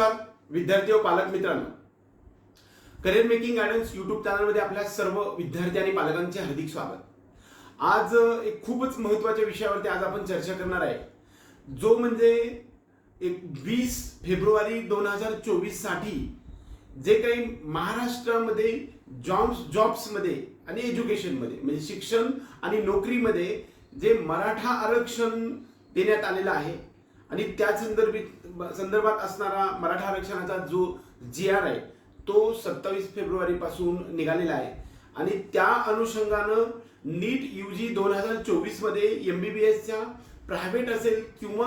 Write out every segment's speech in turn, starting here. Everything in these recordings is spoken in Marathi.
नमस्कार विद्यार्थी व पालक मित्रांनो. करिअर मेकिंग गायडन्स युट्यूब चॅनलमध्ये आपल्या सर्व विद्यार्थी आणि पालकांचे हार्दिक स्वागत. आज एक खूपच महत्त्वाच्या विषयावरती आज आपण चर्चा करणार आहे. जो म्हणजे एक वीस फेब्रुवारी दोन हजार चोवीससाठी जे काही महाराष्ट्रामध्ये जॉब्स जॉब्समध्ये आणि एज्युकेशनमध्ये म्हणजे शिक्षण आणि नोकरीमध्ये जे मराठा आरक्षण देण्यात आलेलं आहे आणि त्या संदर्भित संदर्भात असणारा मराठा आरक्षणाचा जो जी आर आहे तो सत्तावीस फेब्रुवारीपासून निघालेला आहे. आणि त्या अनुषंगानं नीट यू जी दोन हजार चोवीसमध्ये एसच्या प्रायव्हेट असेल किंवा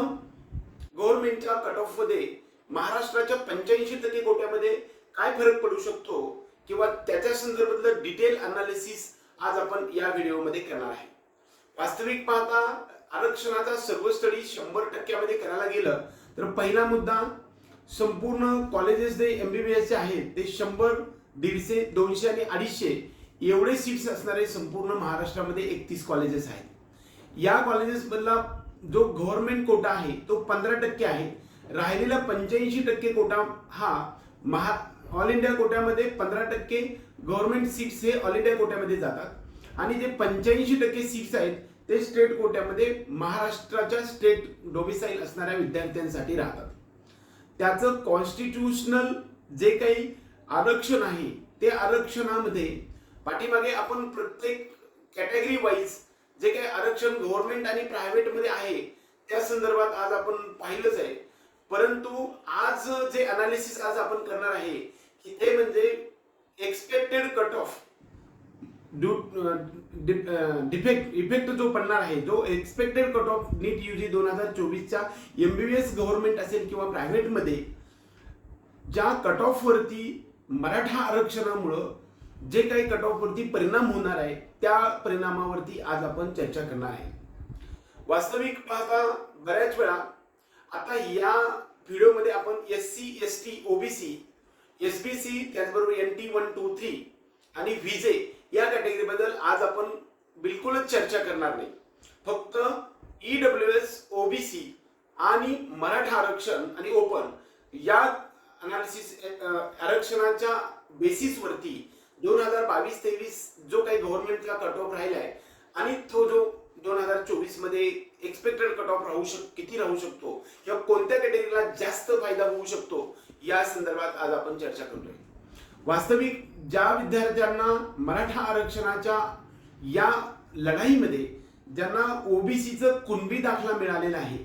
गव्हर्नमेंटच्या कट ऑफमध्ये महाराष्ट्राच्या पंच्याऐंशी टक्के कोट्यामध्ये काय फरक पडू शकतो? किंवा त्याच्या संदर्भातलं डिटेल अनालिसिस आज आपण या व्हिडिओमध्ये करणार आहे. वास्तविक पाहता आरक्षणाचा सर्व स्टडी शंभर टक्क्यामध्ये करायला गेलं तर पहिला मुद्दा संपूर्ण कॉलेजेस जे एम बी बी एसचे आहेत ते शंभर दीडशे दोनशे आणि अडीचशे एवढे सीट्स असणारे संपूर्ण महाराष्ट्रामध्ये एकतीस कॉलेजेस आहेत. या कॉलेजेसमधला जो गव्हर्नमेंट कोटा आहे तो पंधरा टक्के आहे. राहिलेला पंच्याऐंशी टक्के कोटा हा महा ऑल इंडिया कोट्यामध्ये पंधरा टक्के गव्हर्नमेंट सीट्स हे ऑल इंडिया कोट्यामध्ये जातात. आणि जे पंच्याऐंशी टक्के सीट्स आहेत ते स्टेट कोट्यामध्ये महाराष्ट्राच्या स्टेट डोमिसाईल असणाऱ्या विद्यार्थ्यांसाठी राहतात. त्याचं कॉन्स्टिट्यूशनल जे काही आरक्षण आहे ते आरक्षणामध्ये पाठीमागे आपण प्रत्येक कॅटेगरी वाईज जे काही आरक्षण गव्हर्नमेंट आणि प्रायव्हेटमध्ये आहे त्या संदर्भात आज आपण पाहिलंच आहे. परंतु आज जे अनालिसिस आज आपण करणार आहे की ते म्हणजे expected cut off defect effect uh, uh, जो पडणार आहे जो expected cut off NEET UG दोन हजार चोवीसच्या एमबीबीएस गव्हर्नमेंट असेल किंवा प्रायव्हेटमध्ये ज्या कट ऑफवरती मराठा आरक्षणामुळं जे काही कट ऑफवरती परिणाम होणार आहे त्या परिणामावरती आज आपण चर्चा करणार आहे. वास्तविक पाहता बऱ्याच वेळा आता या व्हिडिओमध्ये आपण S C S T OBC S B C त्याचबरोबर N T one two three आणि व्हीजे या कॅटेगरी बद्दल आज आपण बिलकुलच चर्चा करणार नाही. फक्त ई ईडब्ल्यू एस ओबीसी आणि मराठा आरक्षण आणि ओपन या अनालिसिस आरक्षणाच्या बेसिसवरती दोन हजार बावीस तेवीस जो काही गव्हर्नमेंटचा कट ऑफ राहिला आहे आणि तो जो दोन हजार चोवीसमध्ये एक्सपेक्टेड कट ऑफ राहू शक किती राहू शकतो किंवा कोणत्या कॅटेगरीला जास्त फायदा होऊ शकतो या संदर्भात आज आपण चर्चा करतोय वास्तविक ज्या विद्यार्थ्यांना मराठा आरक्षणाच्या या लढाईमध्ये ज्यांना ओबीसीचं कुणबी दाखला मिळालेला आहे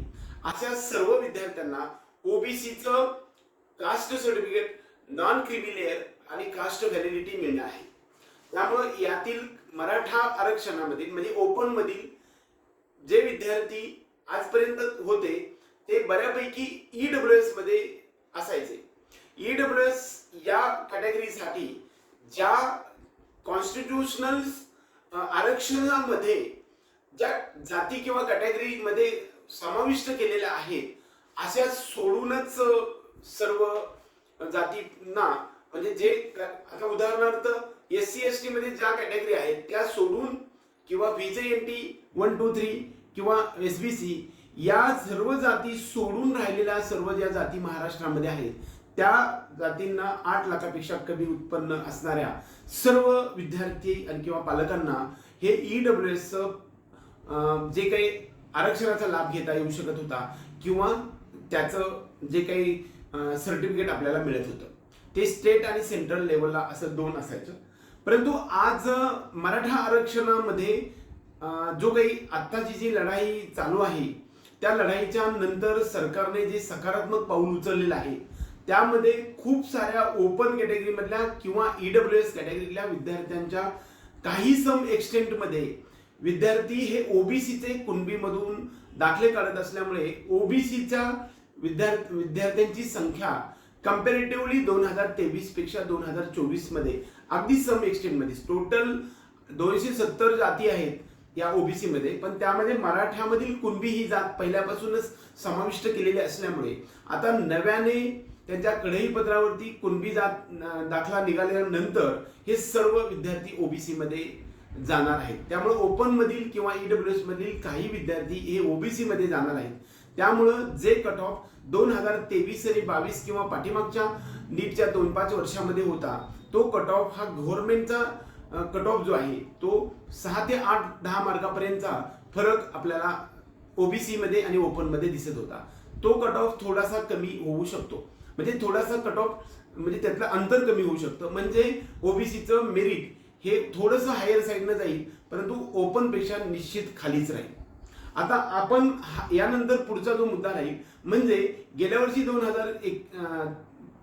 अशा सर्व विद्यार्थ्यांना ओबीसीचं caste certificate non creamy layer आणि कास्ट व्हॅलिडिटी मिळणार आहे. त्यामुळे यातील मराठा आरक्षणामधील म्हणजे ओपन मधील जे विद्यार्थी आजपर्यंत होते ते बऱ्यापैकी ईडब्ल्यू एसमध्ये असायचे. ईडब्ल्यू एस या कॅटेगरीसाठी ज्या कॉन्स्टिट्युशनल आरक्षणामध्ये ज्या जाती किंवा कॅटेगरीमध्ये समाविष्ट केलेल्या आहेत अशा सोडूनच सर्व जातींना म्हणजे जे आता उदाहरणार्थ एस सी एस टी मध्ये ज्या कॅटेगरी आहेत त्या सोडून किंवा VJ N T one two three किंवा एस बी सी या सर्व जाती सोडून राहिलेल्या सर्व ज्या जाती महाराष्ट्रामध्ये आहेत त्या जातींना आठ लाखापेक्षा कमी उत्पन्न असणाऱ्या सर्व विद्यार्थी आणि किंवा पालकांना हे ई डब्ल्यू एस जे काही आरक्षणाचा लाभ घेता येऊ शकत होता किंवा त्याचं जे काही सर्टिफिकेट आपल्याला मिळत होतं. ते स्टेट आणि सेंट्रल लेवलला असं दोन असायचं. परंतु आज मराठा आरक्षणामध्ये जो काही आत्ताची जी लढाई चालू आहे त्या लढाईच्या नंतर सरकारने जे सकारात्मक पाऊल उचललेलं आहे त्यामध्ये खूप साऱ्या ओपन कॅटेगरीमधल्या किंवा ईडब्ल्यू एस कॅटेगरीतल्या विद्यार्थ्यांच्या काही सम एक्सटेंटमध्ये विद्यार्थी हे ओबीसीचे कुणबीमधून दाखले काढत असल्यामुळे ओबीसीच्या विद्यार्थी विद्यार्थ्यांची संख्या कम्पॅरेटिव्हली दोन हजार तेवीसपेक्षा दोन हजार चोवीसमध्ये अगदी सम एक्सटेंटमध्ये टोटल दोनशे सत्तर जाती आहेत या ओबीसीमध्ये पण त्यामध्ये मराठ्यामधील कुणबी ही जात पहिल्यापासूनच समाविष्ट केलेली असल्यामुळे आता नव्याने त्यांच्या कढईपत्रावरती कुणबी जात दाखला निघाल्यानंतर हे सर्व विद्यार्थी ओबीसी मध्ये जाणार आहेत. त्यामुळे ओपन मधील किंवा ईडब्ल्यू एस मधील काही विद्यार्थी हे ओबीसी मध्ये जाणार आहेत. त्यामुळं जे कट ऑफ दोन हजार तेवीस आणि बावीस किंवा पाठीमागच्या नीटच्या दोन पाच वर्षामध्ये होता तो कट ऑफ हा गव्हर्नमेंटचा कट ऑफ जो आहे तो सहा ते आठ दहा मार्कापर्यंतचा फरक आपल्याला ओबीसी मध्ये आणि ओपनमध्ये दिसत होता. तो कट ऑफ थोडासा कमी होऊ शकतो. म्हणजे थोडासा कट ऑफ म्हणजे त्यातलं अंतर कमी होऊ शकतं. म्हणजे ओबीसीचं मेरिट हे थोडंसं हायर साईडनं जाईल परंतु ओपनपेक्षा निश्चित खालीच राहील. आता आपण हा- यानंतर पुढचा जो मुद्दा राहील म्हणजे गेल्या वर्षी दोन हजार एक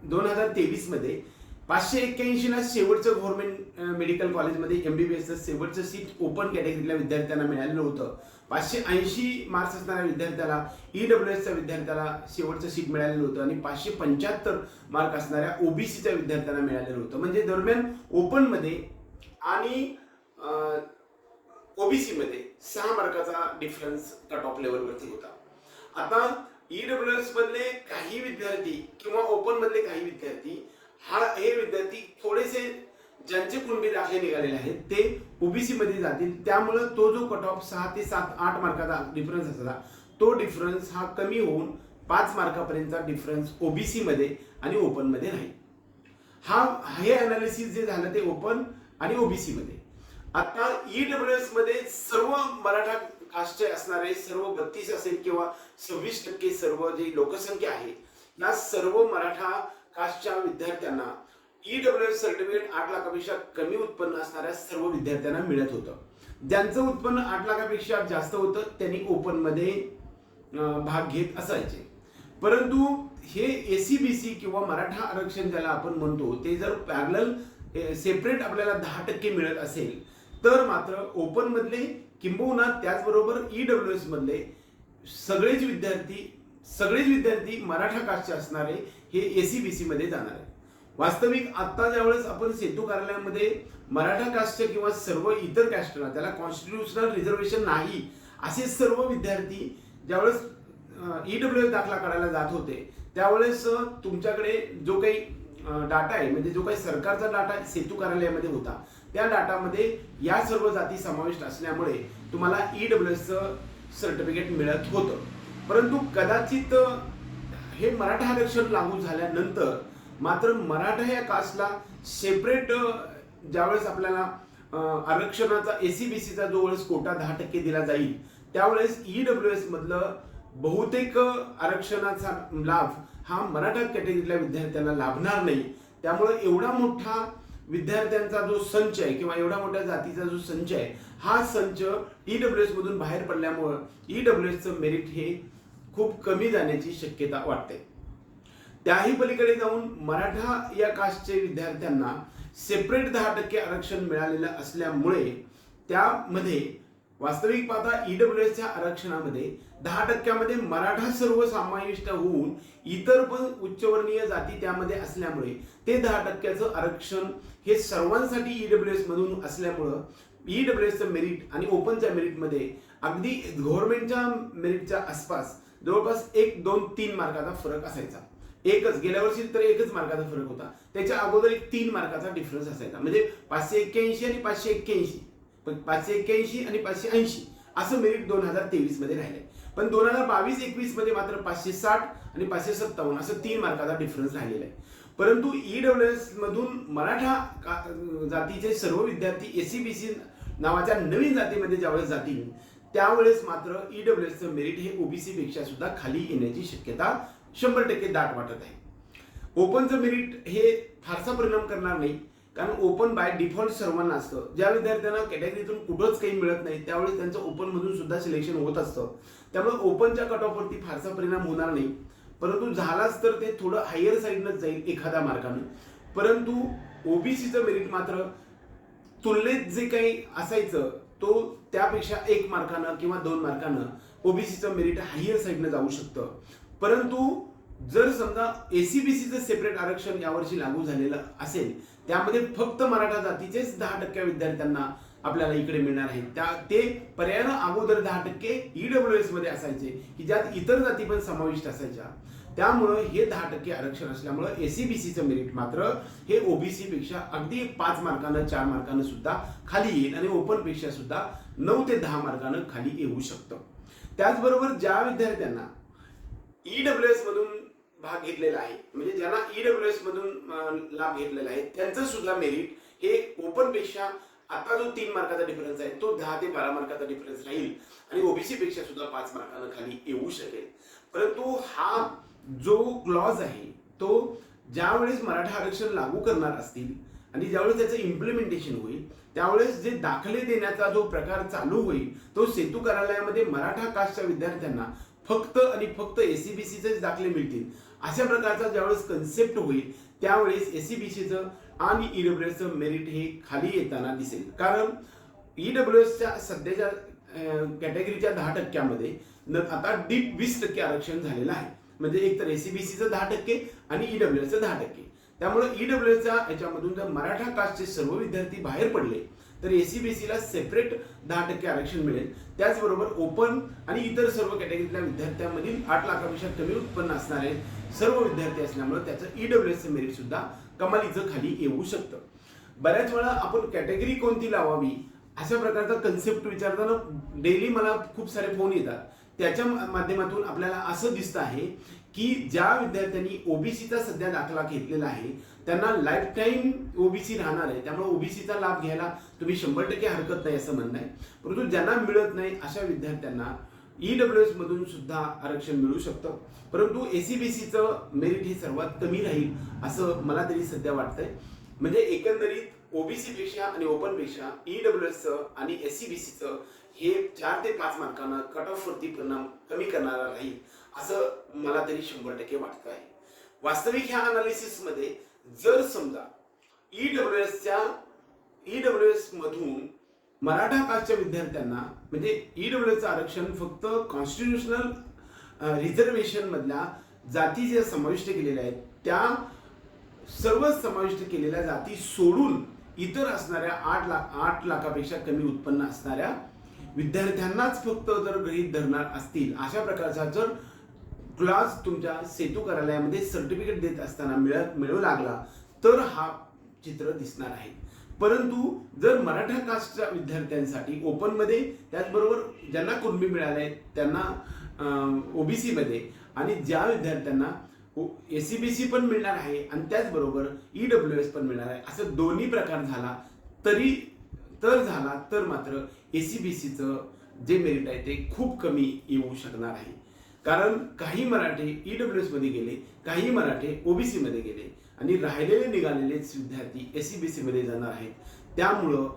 दोन हजार तेवीसमध्ये पाचशे एक्क्याऐंशीला शेवटचं गव्हर्नमेंट मेडिकल कॉलेजमध्ये एमबीबीएसचं शेवटचं सीट ओपन कॅटेगरीतल्या विद्यार्थ्यांना मिळालेलं होतं. पाचशे ऐंशी मार्क्स असणाऱ्या विद्यार्थ्याला ई डब्ल्यू एसच्या विद्यार्थ्याला शेवटचं सीट मिळालेलं होतं आणि पाचशे पंच्याहत्तर मार्क असणाऱ्या ओबीसीच्या विद्यार्थ्यांना मिळालेलं होतं. म्हणजे दरम्यान ओपनमध्ये आणि ओबीसीमध्ये सहा मार्काचा डिफरन्स कट ऑफ लेवलवरती होता. आता ई एस मधले काही विद्यार्थी किंवा ओपन मधले काही विद्यार्थी हा हे विद्यार्थी थोडेसे ज्यांचे कुणबी दाखले निघालेले आहेत ते ओबीसी मध्ये जातील. त्यामुळं तो जो कट ऑफ सहा ते सात आठ मार्काचा डिफरन्स असला तो डिफरन्स हा कमी होऊन पाच मार्कापर्यंतचा डिफरन्स ओबीसी मध्ये आणि ओपनमध्ये राहील. हा हे अनालिसिस जे झालं ते ओपन आणि ओबीसी मध्ये. आता ईडब्ल्यू एसमध्ये सर्व मराठा कास्टचे असणारे सर्व बत्तीस असेल किंवा सव्वीस टक्के सर्व जी लोकसंख्या आहे या सर्व मराठा कास्टच्या विद्यार्थ्यांना ईडब्ल्यू एस सर्टिफिकेट आठ लाखापेक्षा कमी उत्पन्न असणाऱ्या सर्व विद्यार्थ्यांना मिळत होतं. ज्यांचं उत्पन्न आठ लाखापेक्षा जास्त होतं त्यांनी ओपनमध्ये भाग घेत असायचे. परंतु हे एसीबीसी किंवा मराठा आरक्षण ज्याला आपण म्हणतो ते जर पॅरल सेपरेट आपल्याला दहा टक्के मिळत असेल तर मात्र ओपनमधले किंबहुना त्याचबरोबर ईडब्ल्यू एस मधले सगळेच विद्यार्थी सगळेच विद्यार्थी मराठा कास्टचे असणारे हे एसीबीसी मध्ये जाणार आहे वास्तविक आता ज्यावेळेस आपण सेतू कार्यालयामध्ये मराठा कास्टच्या किंवा सर्व इतर कॅस्टला त्याला कॉन्स्टिट्युशनल रिझर्वेशन नाही असे सर्व विद्यार्थी ज्यावेळेस ईडब्ल्यू दाखला काढायला जात होते त्यावेळेस तुमच्याकडे जो काही डाटा आहे म्हणजे जो काही सरकारचा डाटा सेतू कार्यालयामध्ये होता त्या डाटामध्ये या सर्व जाती समाविष्ट असल्यामुळे तुम्हाला ईडब्ल्यू एसचं सर्टिफिकेट मिळत होतं. परंतु कदाचित हे मराठा आरक्षण लागू झाल्यानंतर मात्र मराठा या कास्टला सेपरेट ज्यावेळेस आपल्याला अ, सी बी सीचा वेळेस कोटा दहा टक्के दिला जाईल त्यावेळेस ईडब्ल्यू एस मधलं बहुतेक आरक्षणाचा लाभ हा मराठा कॅटेगरीतल्या विद्यार्थ्यांना लाभणार नाही. त्यामुळे एवढा मोठा विद्यार्थ्यांचा जो संच आहे किंवा एवढा मोठ्या जातीचा जो संच आहे हा संच ईडब्ल्यू एस मधून बाहेर पडल्यामुळं ईडब्ल्यू एसचं मेरिट हे खूप कमी जाण्याची शक्यता वाटते. त्याही पलीकडे जाऊन मराठा या कास्टचे विद्यार्थ्यांना सेपरेट दहा टक्के आरक्षण मिळालेलं असल्यामुळे त्यामध्ये वास्तविक पाहता ईडब्ल्यू एसच्या आरक्षणामध्ये दहा टक्क्यामध्ये मराठा सर्व समाविष्ट होऊन इतर पण उच्चवर्णीय जाती त्यामध्ये असल्यामुळे ते दहा टक्क्याचं आरक्षण हे सर्वांसाठी ईडब्ल्यू एस मधून असल्यामुळं ईडब्ल्यू एसचं मेरिट आणि ओपनच्या मेरिटमध्ये अगदी गव्हर्नमेंटच्या मेरिटच्या आसपास जवळपास एक दोन तीन मार्काचा फरक असायचा. एकच गेल्या वर्षी तर एकच मार्काचा फरक होता. त्याच्या अगोदर एक तीन मार्काचा डिफरन्स असायचा. म्हणजे पाचशे एक्क्याऐंशी आणि पाचशे एक्क्याऐंशी. पण पाचशे एक्क्याऐंशी आणि पाचशे ऐंशी असं मेरिट दोन हजार तेवीसमध्ये राहिलंय. पण दोन हजार बावीस एकवीसमध्ये मात्र पाचशे साठ आणि पाचशे सत्तावन्न असं तीन मार्काचा डिफरन्स राहिलेला आहे. परंतु ईडब्ल्यू एस मधून मराठा जातीचे सर्व विद्यार्थी एसी बी सी नावाच्या नवीन जातीमध्ये ज्यावेळेस जातील त्यावेळेस मात्र ई डब्ल्यू एसचं मेरिट हे ओबीसी पेक्षा सुद्धा खाली येण्याची शक्यता शंभर टक्के दाट वाटत आहे. ओपनचं मेरिट हे फारसा परिणाम करणार नाही. कारण ओपन बाय डिफॉल्ट सर्वांना असतं. ज्या विद्यार्थ्यांना कॅटेगरीतून कुठंच काही मिळत नाही त्यावेळेस त्यांचं ओपनमधून सुद्धा सिलेक्शन होत असतं. त्यामुळे ओपनच्या कट ऑफवरती फारसा परिणाम होणार नाही. परंतु झालाच तर ते थोडं हायर साईडनंच जाईल एखाद्या मार्गाने. परंतु ओबीसीचं मेरिट मात्र तुलनेत जे काही असायचं तो त्यापेक्षा एक मार्कानं किंवा दोन मार्कानं ओबीसीचं मेरिट हायर साईडनं जाऊ शकतं. परंतु जर समजा एसीबीसीचं सेपरेट आरक्षण यावर्षी लागू झालेलं असेल त्यामध्ये फक्त मराठा जातीचेच दहा टक्के विद्यार्थ्यांना आपल्याला इकडे मिळणार आहेत त्या ते पर्यायानं अगोदर दहा टक्के ईडब्ल्यू एसमध्ये असायचे की ज्यात इतर जाती पण समाविष्ट असायच्या. त्यामुळं हे दहा टक्के आरक्षण असल्यामुळं एसीबीसीचं मेरिट मात्र हे ओबीसी पेक्षा अगदी पाच मार्कानं चार मार्कानं सुद्धा खाली येईल आणि ओपनपेक्षा सुद्धा नऊ ते दहा मार्कानं खाली येऊ शकतं. त्याचबरोबर ज्या विद्यार्थ्यांना ईडब्ल्यू एस मधून भाग घेतलेला आहे. म्हणजे ज्यांना ईडब्ल्यू एस मधून लाभ घेतलेला आहे त्यांचं सुद्धा मेरिट हे ओपनपेक्षा आता जो तीन मार्काचा डिफरन्स आहे तो दहा ते बारा मार्काचा डिफरन्स राहील. आणि ओबीसी पेक्षा सुद्धा पाच मार्कानं खाली येऊ शकेल. परंतु हा जो क्लॉज आहे तो ज्यावेळेस मराठा आरक्षण लागू करणार असतील आणि ज्यावेळेस त्याचं इम्प्लिमेंटेशन होईल त्यावेळेस जे दाखले देण्याचा जो प्रकार चालू होईल तो सेतू कार्यालयामध्ये मराठा कास्टच्या विद्यार्थ्यांना फक्त आणि फक्त एसीबीसीचेच दाखले मिळतील. अशा प्रकारचा ज्यावेळेस कन्सेप्ट होईल त्यावेळेस एसीबीसीचं आणि E ईडब्ल्यूएसचं मेरिट हे खाली येताना दिसेल. कारण ई डब्ल्यू एसच्या सध्याच्या कॅटेगरीच्या दहा टक्क्यामध्ये न- आता डीप वीस टक्के आरक्षण झालेलं आहे. म्हणजे एक तर एसीबीसीचं दहा टक्के आणि E ईडब्ल्यूएसचं दहा टक्के. त्यामुळे E ईडब्ल्यूएसच्या याच्यामधून जर मराठा कास्टचे सर्व विद्यार्थी बाहेर पडले तर एसीबीसीला सेपरेट दहा टक्के आरक्षण मिळेल. त्याचबरोबर ओपन आणि इतर सर्व कॅटेगरीतल्या विद्यार्थ्यांमधील आठ लाखापेक्षा कमी उत्पन्न असणारे सर्व विद्यार्थी असल्यामुळे त्याचं ईडब्ल्यूएसचं मेरिट सुद्धा कमालीचं खाली येऊ शकतं. बऱ्याच वेळा आपण कॅटेगरी कोणती लावावी अशा प्रकारचा कन्सेप्ट विचारताना डेली मला खूप सारे फोन येतात. त्याच्या माध्यमातून आपल्याला असं दिसतं आहे की ज्या विद्यार्थ्यांनी ओबीसीचा सध्या दाखला घेतलेला आहे त्यांना लाईफ टाईम ओबीसी राहणार आहे. त्यामुळे ओबीसीचा लाभ घ्यायला तुम्ही शंभर टक्के हरकत नाही असं म्हणणं आहे. परंतु ज्यांना मिळत नाही अशा विद्यार्थ्यांना ईडब्ल्यू एस मधून सुद्धा आरक्षण मिळू शकतं. परंतु एसीबीसीचं मेरिट हे सर्वात कमी राहील असं मला तरी सध्या वाटतंय. म्हणजे एकंदरीत ओबीसी ओपनपेक्षा आणि ओपन एसचं आणि एस आणि सीचं हे चार ते पाच मार्कानं कट ऑफ वरती परिणाम कमी करणारा राहील असं मला तरी शंभर टक्के वाटतं आहे वास्तविक ह्या अनालिसिसमध्ये जर समजा ईडब्ल्यू एसच्या ईडब्ल्यू एस मधून मराठा कास्टच्या विद्यार्थ्यांना म्हणजे ईडब्ल्यूचं आरक्षण फक्त कॉन्स्टिट्युशनल रिझर्वेशन मधल्या जाती ज्या समाविष्ट केलेल्या आहेत त्या सर्व समाविष्ट केलेल्या जाती सोडून इतर असणाऱ्या आठ लाख आठ लाखापेक्षा कमी उत्पन्न असणाऱ्या विद्यार्थ्यांनाच फक्त जर गृहीत धरणार असतील अशा प्रकारचा जर क्लास तुमच्या सेतू कार्यालयामध्ये सर्टिफिकेट देत असताना मिळत मिळू लागला तर हा चित्र दिसणार आहे. परंतु जर मराठा कास्टच्या विद्यार्थ्यांसाठी ओपनमध्ये त्याचबरोबर ज्यांना कुणबी मिळाले आहेत त्यांना ओबीसीमध्ये आणि ज्या विद्यार्थ्यांना एस सी बी सी पण मिळणार आहे आणि त्याचबरोबर ई डब्ल्यू एस पण मिळणार आहे असं दोन्ही प्रकार झाला तरी तर झाला तर मात्र ए सी बी सीचं जे मेरिट आहे ते खूप कमी येऊ शकणार आहे. कारण काही मराठे ई डब्ल्यू मध्ये गेले काही मराठे ओबीसी मध्ये गेले आणि राहिलेले निघालेलेच विद्यार्थी एसीबीसी मध्ये जाणार आहेत. त्यामुळं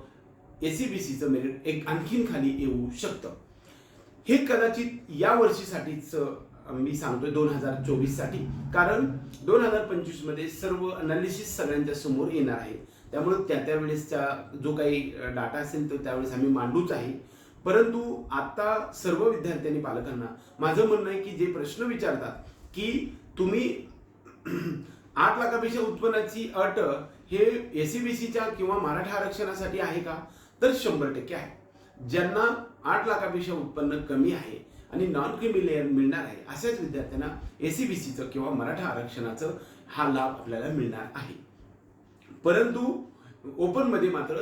एसीबीसीचं मेरिट एक आणखीन खाली येऊ शकतं. हे कदाचित या वर्षीसाठीच मी सांगतोय दोन हजार चोवीससाठी कारण दोन हजार पंचवीसमध्ये सर्व अनालिसिस सगळ्यांच्या समोर येणार आहे. त्यामुळे त्या त्यावेळेसचा जो काही डाटा असेल तो त्यावेळेस आम्ही मांडूच आहे. परंतु आता सर्व विद्यार्थ्यांनी पालकांना माझं म्हणणं आहे की जे प्रश्न विचारतात की तुम्ही आठ लाखापेक्षा उत्पन्नाची अट हे एसीबीसीच्या किंवा मराठा आरक्षणासाठी आहे का? तर शंभर टक्के आहे. ज्यांना आठ लाखापेक्षा उत्पन्न कमी आहे आणि नॉन क्रिमी लेअर मिळणार आहे अशाच विद्यार्थ्यांना एसीबीसीचं किंवा मराठा आरक्षणाचं हा लाभ आपल्याला मिळणार आहे. परंतु ओपनमध्ये मात्र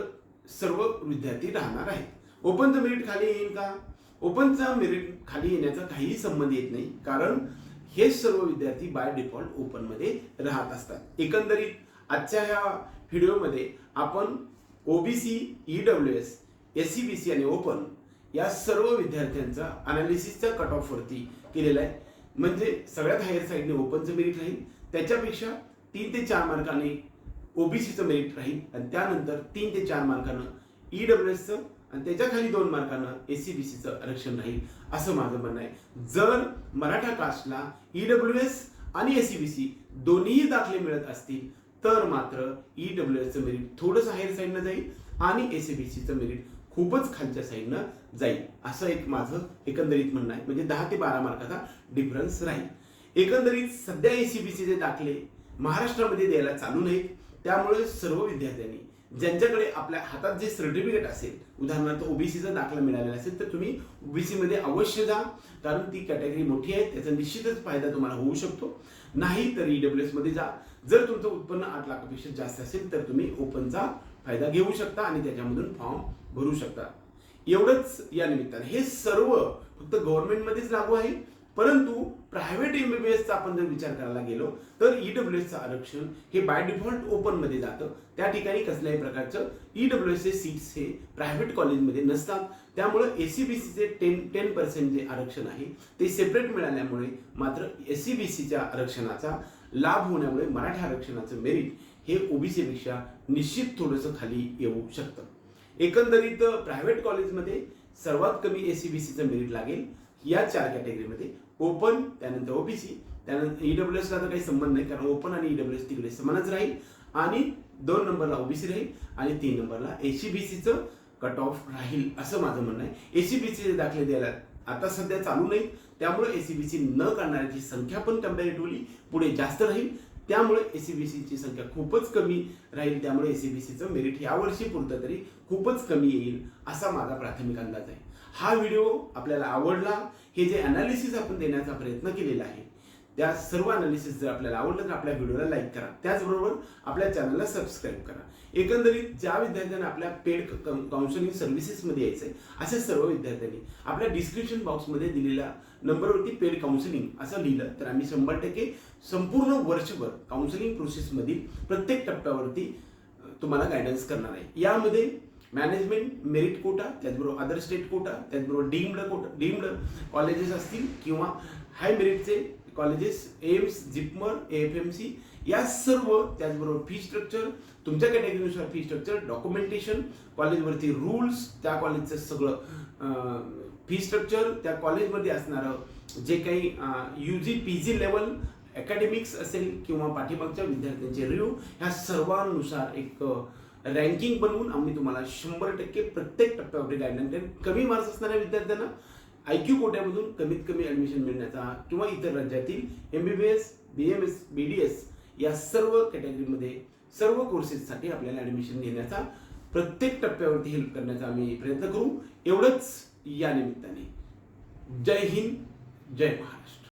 सर्व विद्यार्थी राहणार आहेत. ओपनचं मेरिट खाली येईल का? ओपनचा मेरिट खाली येण्याचा काहीही संबंध येत नाही. कारण हे सर्व विद्यार्थी बाय डिफॉल्ट ओपनमध्ये राहत असतात. एकंदरीत आजच्या ह्या व्हिडिओमध्ये आपण OBC W S S C B C आणि ओपन या सर्व विद्यार्थ्यांचा अनालिसिसचा कट ऑफ वरती केलेला आहे. म्हणजे सगळ्यात हायर साईडने ओपनचं मेरिट राहील. त्याच्यापेक्षा तीन ते चार मार्काने ओबीसीचं मेरिट राहील. आणि त्यानंतर तीन ते चार मार्कानं ई डब्ल्यू एसचं आणि त्याच्याखाली दोन मार्कानं सीचं आरक्षण राहील असं माझं म्हणणं आहे. जर मराठा कास्टला ईडब्ल्यू एस आणि ए सी बी सी दोन्हीही दाखले मिळत असतील तर मात्र ई डब्ल्यू एसचं मेरिट थोडंसं हायर साईडनं जाईल आणि ए सी बी सीचं मेरिट खूपच खालच्या साईडनं जाईल असं एक माझं एकंदरीत म्हणणं आहे. म्हणजे दहा ते बारा मार्काचा डिफरन्स राहील. एकंदरीत सध्या एसीबीसीचे दाखले महाराष्ट्रामध्ये द्यायला चालू नाहीत त्यामुळे सर्व विद्यार्थ्यांनी ज्यांच्याकडे आपल्या हातात जे सर्टिफिकेट असेल उदाहरणार्थ ओबीसीचा दाखला मिळालेला असेल तर तुम्ही ओबीसीमध्ये अवश्य जा कारण ती कॅटेगरी मोठी आहे त्याचा निश्चितच फायदा तुम्हाला होऊ शकतो. नाही तर ईडब्ल्यू जा. जर तुमचं उत्पन्न आठ लाखापेक्षा जास्त असेल तर तुम्ही ओपनचा फायदा घेऊ शकता आणि त्याच्यामधून फॉर्म भरू शकता. एवढंच या निमित्ताने. हे सर्व फक्त गव्हर्नमेंटमध्येच लागू आहे. परंतु प्रायव्हेट एमबीबीएसचा आपण जर विचार करायला गेलो तर ईडब्ल्यू एसचं आरक्षण हे बाय डिफॉल्ट ओपनमध्ये जातं. त्या ठिकाणी कसल्याही प्रकारचं ईडब्ल्यू एसचे सीट्स हे प्रायव्हेट कॉलेजमध्ये नसतात. त्यामुळे एसीबीसीचे टेन टेन पर्सेंट जे आरक्षण आहे ते सेपरेट मिळाल्यामुळे मात्र एसीबीसीच्या आरक्षणाचा लाभ होण्यामुळे मराठा आरक्षणाचं मेरिट हे ओबीसी पेक्षा निश्चित थोडंसं खाली येऊ शकतं. एकंदरीत प्रायव्हेट कॉलेजमध्ये सर्वात कमी एसीबीसीचं मेरिट लागेल या चार कॅटेगरीमध्ये ओपन त्यानंतर ओबीसी त्यानंतर ईडब्ल्यू एसला तर काही संबंध नाही कारण ओपन आणि ईडब्ल्यू एस तिकडे समानच राहील. आणि दोन नंबरला ओबीसी राहील आणि तीन नंबरला एसीबीसीचं कट ऑफ राहील असं माझं म्हणणं आहे. एसीबीसीचे दाखले द्यायला आता सध्या चालू नाहीत त्यामुळे एसीबीसी न करणाऱ्याची संख्या पण कम्पॅरेटिव्हली पुढे जास्त राहील. त्यामुळे एसीबीसीची संख्या खूपच कमी राहील. त्यामुळे एसीबीसीचं मेरिट यावर्षी पुरतं तरी खूपच कमी येईल असा माझा प्राथमिक अंदाज आहे. हा व्हिडिओ आपल्याला आवडला हे जे अनालिसिस आपण देण्याचा प्रयत्न केलेला आहे त्या सर्व अनालिसिस जर आपल्याला आवडलं तर आपल्या व्हिडिओला लाईक करा. त्याचबरोबर आपल्या चॅनलला सबस्क्राईब करा. एकंदरीत ज्या विद्यार्थ्यांना आपल्या पेड काउन्सिलिंग सर्व्हिसेसमध्ये यायचं आहे अशा सर्व विद्यार्थ्यांनी आपल्या डिस्क्रिप्शन बॉक्समध्ये दिलेल्या नंबरवरती पेड काउन्सिलिंग असं लिहिलं तर आम्ही शंभर टक्के संपूर्ण वर्षभर काउन्सिलिंग प्रोसेसमधील प्रत्येक टप्प्यावरती तुम्हाला गायडन्स करणार आहे. यामध्ये मॅनेजमेंट मेरिट कोटा त्याचबरोबर अदर स्टेट कोटा त्याचबरोबर डीम्ड कोटा डीम्ड कॉलेजेस असतील किंवा high मेरिटचे colleges AIIMS JIPMER F M C या सर्व त्याचबरोबर फी स्ट्रक्चर तुमच्या कॅटेगरीनुसार फी स्ट्रक्चर डॉक्युमेंटेशन कॉलेजवरती रूल्स त्या कॉलेजचं सगळं फी स्ट्रक्चर त्या कॉलेजमध्ये असणारं जे काही U G P G level academics असेल किंवा पाठीमागच्या विद्यार्थ्यांचे रिव्ह्यू ह्या सर्वांनुसार एक रँकिंग बनवून आम्ही तुम्हाला शंभर टक्के प्रत्येक टप्प्यावरती गाईडलाईन करेन कमी मार्क्स असणाऱ्या विद्यार्थ्यांना आय क्यू कोट्यामधून कमीत कमी ॲडमिशन मिळण्याचा किंवा इतर राज्यातील M B B S B M S B D S या सर्व कॅटेगरीमध्ये सर्व कोर्सेससाठी आपल्याला ॲडमिशन घेण्याचा प्रत्येक टप्प्यावरती हेल्प करण्याचा आम्ही प्रयत्न करू. एवढंच या निमित्ताने. जय हिंद जय महाराष्ट्र.